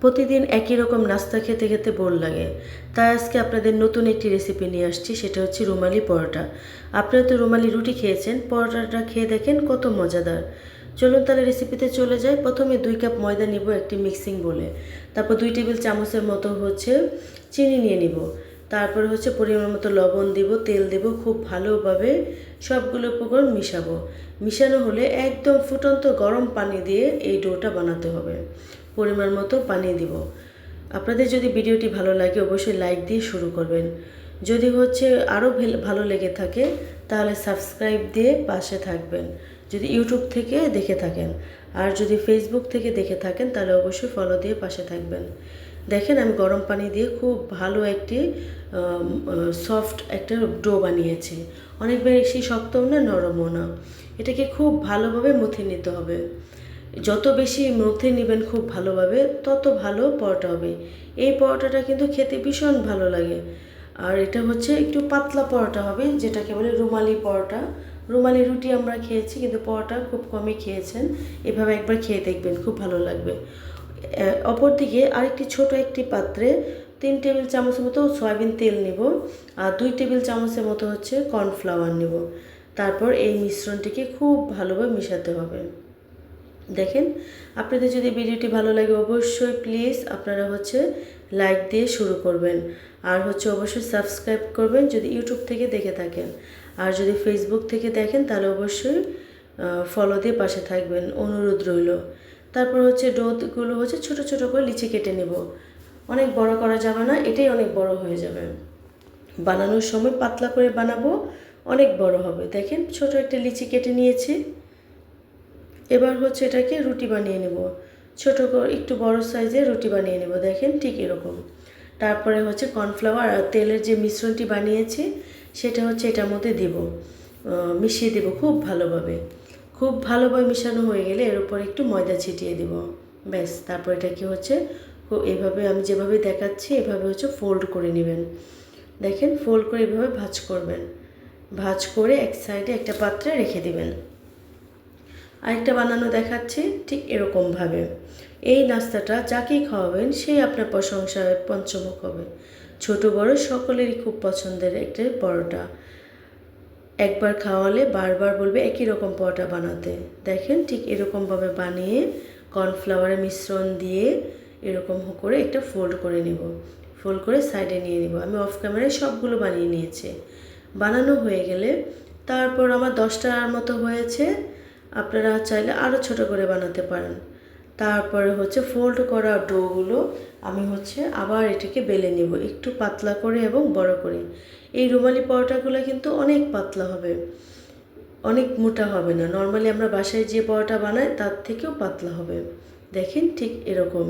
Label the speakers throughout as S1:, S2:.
S1: প্রতিদিন একই রকম নাস্তা খেতে খেতে বোর লাগে। তাই আজকে আপনাদের নতুন একটি রেসিপি নিয়ে আসছি, সেটা হচ্ছে রুমালি পরোটা। আপনারা তো রুমালি রুটি খেয়েছেন, পরোটাটা খেয়ে দেখেন কত মজাদার। চলুন তাহলে রেসিপিতে চলে যাই। প্রথমে দুই কাপ ময়দা নিব একটি মিক্সিং বলে তারপর দুই টেবিল চামচের মতো হচ্ছে চিনি নিয়ে নিব। তারপরে হচ্ছে পরিমাণ মতো লবণ দিব, তেল দেব, খুব ভালোভাবে সবগুলো উপকরণ মিশাবো। মিশানো হলে একদম ফুটন্ত গরম পানি দিয়ে এই ডোটা বানাতে হবে। পরিমাণ মতো পানি দিব। আপনাদের যদি ভিডিওটি ভালো লাগে, অবশ্যই লাইক দিয়ে শুরু করবেন। যদি হচ্ছে আরও ভালো লেগে থাকে, তাহলে সাবস্ক্রাইব দিয়ে পাশে থাকবেন। যদি ইউটিউব থেকে দেখে থাকেন, আর যদি ফেসবুক থেকে দেখে থাকেন, তাহলে অবশ্যই ফলো দিয়ে পাশে থাকবেন। দেখেন, আমি গরম পানি দিয়ে খুব ভালো একটি সফট একটা ডো বানিয়েছি। অনেক বেশি শক্তও না, নরমও না। এটাকে খুব ভালোভাবে মথে নিতে হবে। যত বেশি মথে নেবেন খুব ভালোভাবে, তত ভালো পরোটা হবে। এই পরোটাটা কিন্তু খেতে ভীষণ ভালো লাগে। আর এটা হচ্ছে একটু পাতলা পরোটা হবে, যেটাকে বলে রুমালি পরোটা। রুমালি রুটি আমরা খেয়েছি, কিন্তু পরোটা খুব কমই খেয়েছেন। এভাবে একবার খেয়ে দেখবেন, খুব ভালো লাগবে। অপরদিকে আরেকটি ছোট একটি পাত্রে তিন টেবিল চামচের মতো সয়াবিন তেল নিব, আর দুই টেবিল চামচের মতো হচ্ছে কর্নফ্লাওয়ার নেব। তারপর এই মিশ্রণটিকে খুব ভালোভাবে মিশাতে হবে। দেখেন, আপনাদের যদি ভিডিওটি ভালো লাগে অবশ্যই প্লিজ আপনারা হচ্ছে লাইক দিয়ে শুরু করবেন। আর হচ্ছে অবশ্যই সাবস্ক্রাইব করবেন যদি ইউটিউব থেকে দেখে থাকেন। আর যদি ফেসবুক থেকে দেখেন তাহলে অবশ্যই ফলো দিয়ে পাশে থাকবেন। অনুরোধ রইল। তারপর হচ্ছে ডোগুলো হচ্ছে ছোট ছোট করে লিচি কেটে নেব। অনেক বড় করা যাবে না, এটাই অনেক বড় হয়ে যাবে। বানানোর সময় পাতলা করে বানাবো, অনেক বড় হবে। দেখেন ছোট একটা লিচি কেটে নিয়েছি। এবার হচ্ছে এটাকে রুটি বানিয়ে নেব। ছোট করে একটু বড় সাইজে রুটি বানিয়ে নেব, দেখেন ঠিক এরকম। তারপরে হচ্ছে কর্নফ্লাওয়ার আর তেলের যে মিশ্রণটি বানিয়েছি, সেটা হচ্ছে এটার মধ্যে দেব। মিশিয়ে দেব খুব ভালোভাবে। খুব ভালোভাবে মিশানো হয়ে গেলে এর উপর একটু ময়দা ছিটিয়ে দেব। ব্যাস, তারপর এটা কি হচ্ছে এভাবে আমি যেভাবে দেখাচ্ছি, এভাবে হচ্ছে ফোল্ড করে নেবেন। দেখেন ফোল্ড করে এভাবে ভাজ করবেন। ভাজ করে এক সাইডে একটা পাত্রে রেখে দিবেন। আরেকটা বানানো দেখাচ্ছি ঠিক এরকমভাবে। এই নাস্তাটা যাকেই খাওয়াবেন সেই আপনার প্রশংসায় পঞ্চমুখ হবে। ছোট, বড় সকলেরই খুব পছন্দের একটা পরোটা। একবার খাওয়ালে বারবার বলবে একই রকম পরোটা বানাতে। দেখেন ঠিক এরকমভাবে বানিয়ে কর্নফ্লাওয়ারের মিশ্রণ দিয়ে এরকম করে একটা ফোল্ড করে নিব। ফোল্ড করে সাইডে নিয়ে নিব। আমি অফ ক্যামেরায় সবগুলো বানিয়ে নিয়েছি। বানানো হয়ে গেলে তারপর আমার দশটার মতো হয়েছে। আপনারা চাইলে আরও ছোট করে বানাতে পারেন। তারপরে হচ্ছে ফোল্ড করা ডোগুলো আমি হচ্ছে আবার এটাকে বেলে নেব, একটু পাতলা করে এবং বড় করে। এই রুমালি পরোটাগুলো কিন্তু অনেক পাতলা হবে, অনেক মোটা হবে না। নর্মালি আমরা বাসায় যে পরোটা বানাই তার থেকেও পাতলা হবে। দেখেন ঠিক এরকম।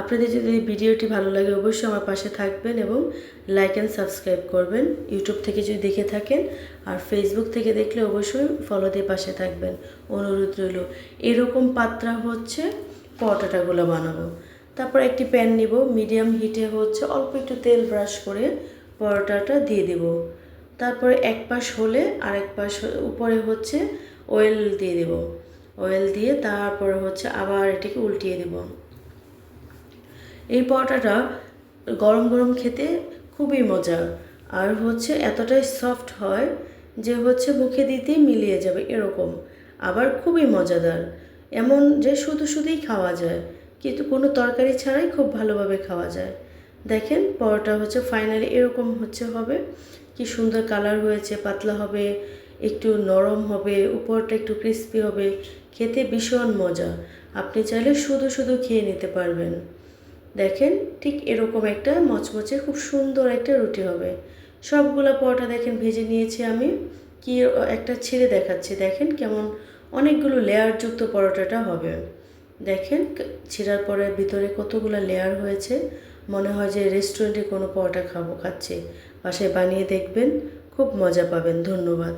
S1: আপনাদের যদি ভিডিওটি ভালো লাগে অবশ্যই আমার পাশে থাকবেন এবং লাইক অ্যান্ড সাবস্ক্রাইব করবেন। ইউটিউব থেকে যদি দেখে থাকেন আর ফেসবুক থেকে দেখলে অবশ্যই ফলো দিয়ে পাশে থাকবেন। অনুরোধ রইল, এরকম পাত্রা হচ্ছে পরোটাটাগুলো বানাবো। তারপর একটি প্যান নিব মিডিয়াম হিটে হচ্ছে অল্প একটু তেল ব্রাশ করে পরোটাটা দিয়ে দেব। তারপরে এক পাশ হলে আরেক পাশ উপরে হচ্ছে অয়েল দিয়ে দেব। অয়েল দিয়ে তারপরে হচ্ছে আবার এটাকে উল্টিয়ে দেবো। এই পরোটাটা গরম গরম খেতে খুবই মজা আর হচ্ছে এতটাই সফট হয় যে হচ্ছে মুখে দিতেই মিলিয়ে যাবে এরকম। আবার খুবই মজাদার। এমন যে শুধু শুধুই খাওয়া যায়, কিন্তু কোনো তরকারি ছাড়াই খুব ভালোভাবে খাওয়া যায়। দেখেন পরোটা হচ্ছে ফাইনালি এরকম হচ্ছে হবে। কি সুন্দর কালার হয়েছে, পাতলা হবে, একটু নরম হবে, উপরটা একটু ক্রিস্পি হবে। খেতে ভীষণ মজা। আপনি চাইলে শুধু শুধু খেয়ে নিতে পারবেন। দেখেন ঠিক এরকম একটা মচমচে খুব সুন্দর একটা রুটি হবে। সবগুলো পরোটা দেখেন ভেজে নিয়েছি আমি। কি একটা ছেড়ে দেখাচ্ছি, দেখেন কেমন অনেকগুলো লেয়ারযুক্ত পরোটাটা হবে। দেখেন ছেঁড়ার পরে ভিতরে কতগুলো লেয়ার হয়েছে। মনে হয় যে রেস্টুরেন্টে কোনো পরোটা খাব, খাচ্ছে। বাসায় বানিয়ে দেখবেন, খুব মজা পাবেন, ধন্যবাদ।